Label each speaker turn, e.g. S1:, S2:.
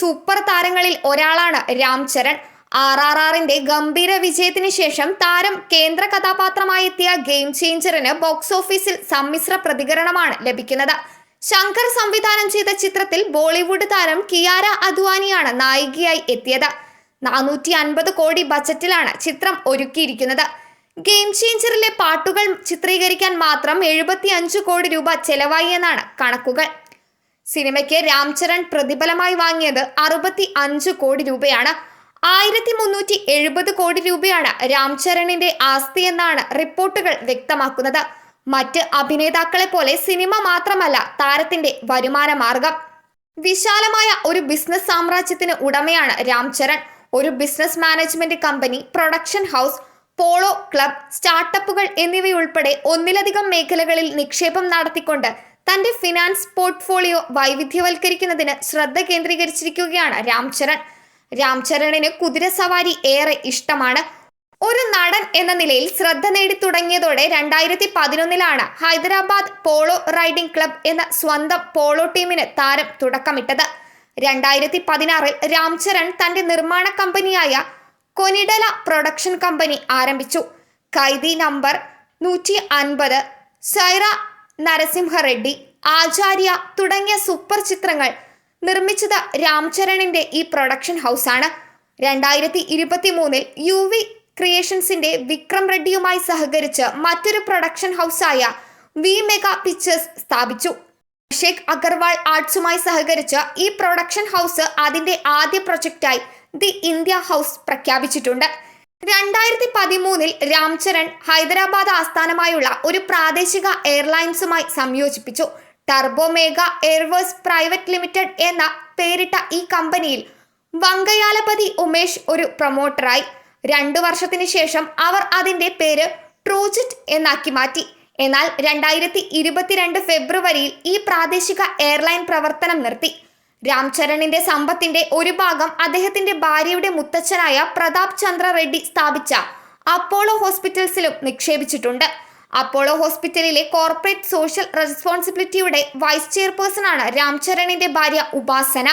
S1: Super താരങ്ങളിൽ ഒരാളാണ് Ram Charan. R R ആറിന്റെ ഗംഭീര വിജയത്തിന് ശേഷം താരം കേന്ദ്ര കഥാപാത്രമായി എത്തിയ ഗെയിം ചേഞ്ചറിന് ബോക്സ് ഓഫീസിൽ സമ്മിശ്ര പ്രതികരണമാണ് ലഭിക്കുന്നത്. ശങ്കർ സംവിധാനം ചെയ്ത ചിത്രത്തിൽ ബോളിവുഡ് താരം കിയാര അദ്വാനിയാണ് നായികയായി എത്തിയത്. നാനൂറ്റി അൻപത് കോടി ബജറ്റിലാണ് ചിത്രം ഒരുക്കിയിരിക്കുന്നത്. ഗെയിം ചേഞ്ചറിലെ പാട്ടുകൾ ചിത്രീകരിക്കാൻ മാത്രം എഴുപത്തി അഞ്ച് കോടി രൂപ ചെലവായി എന്നാണ് കണക്കുകൾ. സിനിമയ്ക്ക് രാംചരൺ പ്രതിഫലമായി വാങ്ങിയത് അറുപത്തി അഞ്ച് കോടി രൂപയാണ്. ആയിരത്തി മുന്നൂറ്റി എഴുപത് കോടി രൂപയാണ് രാംചരണിന്റെ ആസ്തി എന്നാണ് റിപ്പോർട്ടുകൾ വ്യക്തമാക്കുന്നത്. മറ്റ് അഭിനേതാക്കളെ പോലെ സിനിമ മാത്രമല്ല താരത്തിന്റെ വരുമാന മാർഗം. വിശാലമായ ഒരു ബിസിനസ് സാമ്രാജ്യത്തിന് ഉടമയാണ് രാംചരൺ. ഒരു business management company production house polo club സ്റ്റാർട്ടപ്പുകൾ എന്നിവയുൾപ്പെടെ ഒന്നിലധികം മേഖലകളിൽ നിക്ഷേപം നടത്തിക്കൊണ്ട് തന്റെ ഫിനാൻസ് പോർട്ട്ഫോളിയോ വൈവിധ്യവൽക്കരിക്കുന്നതിന് ശ്രദ്ധ കേന്ദ്രീകരിച്ചിരിക്കുകയാണ് രാംചരൺ രാംചരണിന് കുതിരസവാരി ഏറെ ഇഷ്ടമാണ്. ഒരു നടൻ എന്ന നിലയിൽ ശ്രദ്ധ നേടി തുടങ്ങിയതോടെ രണ്ടായിരത്തി പതിനൊന്നിലാണ് ഹൈദരാബാദ് പോളോ റൈഡിംഗ് ക്ലബ് എന്ന സ്വന്തം പോളോ ടീമിന് താരം തുടക്കമിട്ടത്. രണ്ടായിരത്തി പതിനാറിൽ രാംചരൺ തന്റെ നിർമ്മാണ കമ്പനിയായ കൊനിഡല പ്രൊഡക്ഷൻ കമ്പനി ആരംഭിച്ചു. കൈദി നമ്പർ നൂറ്റി അൻപത് സൈറ നരസിംഹ റെഡ്ഡി ആചാര്യ തുടങ്ങിയ സൂപ്പർ ചിത്രങ്ങൾ നിർമ്മിച്ചത് രാംചരണിന്റെ ഈ പ്രൊഡക്ഷൻ ഹൗസാണ്. രണ്ടായിരത്തി ഇരുപത്തി മൂന്നിൽ യു വി ക്രിയേഷൻസിന്റെ വിക്രം റെഡ്ഡിയുമായി സഹകരിച്ച് മറ്റൊരു പ്രൊഡക്ഷൻ ഹൗസായ വി മെഗാ പിക്ചേഴ്സ് സ്ഥാപിച്ചു. അഭിഷേക് അഗർവാൾ ആർട്സുമായി സഹകരിച്ച് ഈ പ്രൊഡക്ഷൻ ഹൗസ് അതിന്റെ ആദ്യ പ്രൊജക്റ്റായി ദി ഇന്ത്യ ഹൗസ് പ്രഖ്യാപിച്ചിട്ടുണ്ട്. രണ്ടായിരത്തി പതിമൂന്നിൽ രാംചരൺ ഹൈദരാബാദ് ആസ്ഥാനമായുള്ള ഒരു പ്രാദേശിക എയർലൈൻസുമായി സംയോജിപ്പിച്ചു. Turbo Megha airways private limited എന്ന പേരിട്ട ഈ കമ്പനിയിൽ വങ്കയാലപതി ഉമേഷ് ഒരു പ്രൊമോട്ടറായി. രണ്ടു വർഷത്തിന് ശേഷം അവർ അതിന്റെ പേര് ട്രൂജിറ്റ് എന്നാക്കി മാറ്റി. എന്നാൽ രണ്ടായിരത്തി ഇരുപത്തിരണ്ട് ഫെബ്രുവരിയിൽ ഈ പ്രാദേശിക എയർലൈൻ പ്രവർത്തനം നിർത്തി. രാംചരണിന്റെ സമ്പത്തിന്റെ ഒരു ഭാഗം അദ്ദേഹത്തിന്റെ ഭാര്യയുടെ മുത്തച്ഛനായ പ്രതാപ് ചന്ദ്ര റെഡ്ഡി സ്ഥാപിച്ച അപ്പോളോ ഹോസ്പിറ്റൽസിലും നിക്ഷേപിച്ചിട്ടുണ്ട്. അപ്പോളോ ഹോസ്പിറ്റലിലെ കോർപ്പറേറ്റ് സോഷ്യൽ റെസ്പോൺസിബിലിറ്റിയുടെ വൈസ് ചെയർപേഴ്സണാണ് രാംചരണിന്റെ ഭാര്യ ഉപാസന.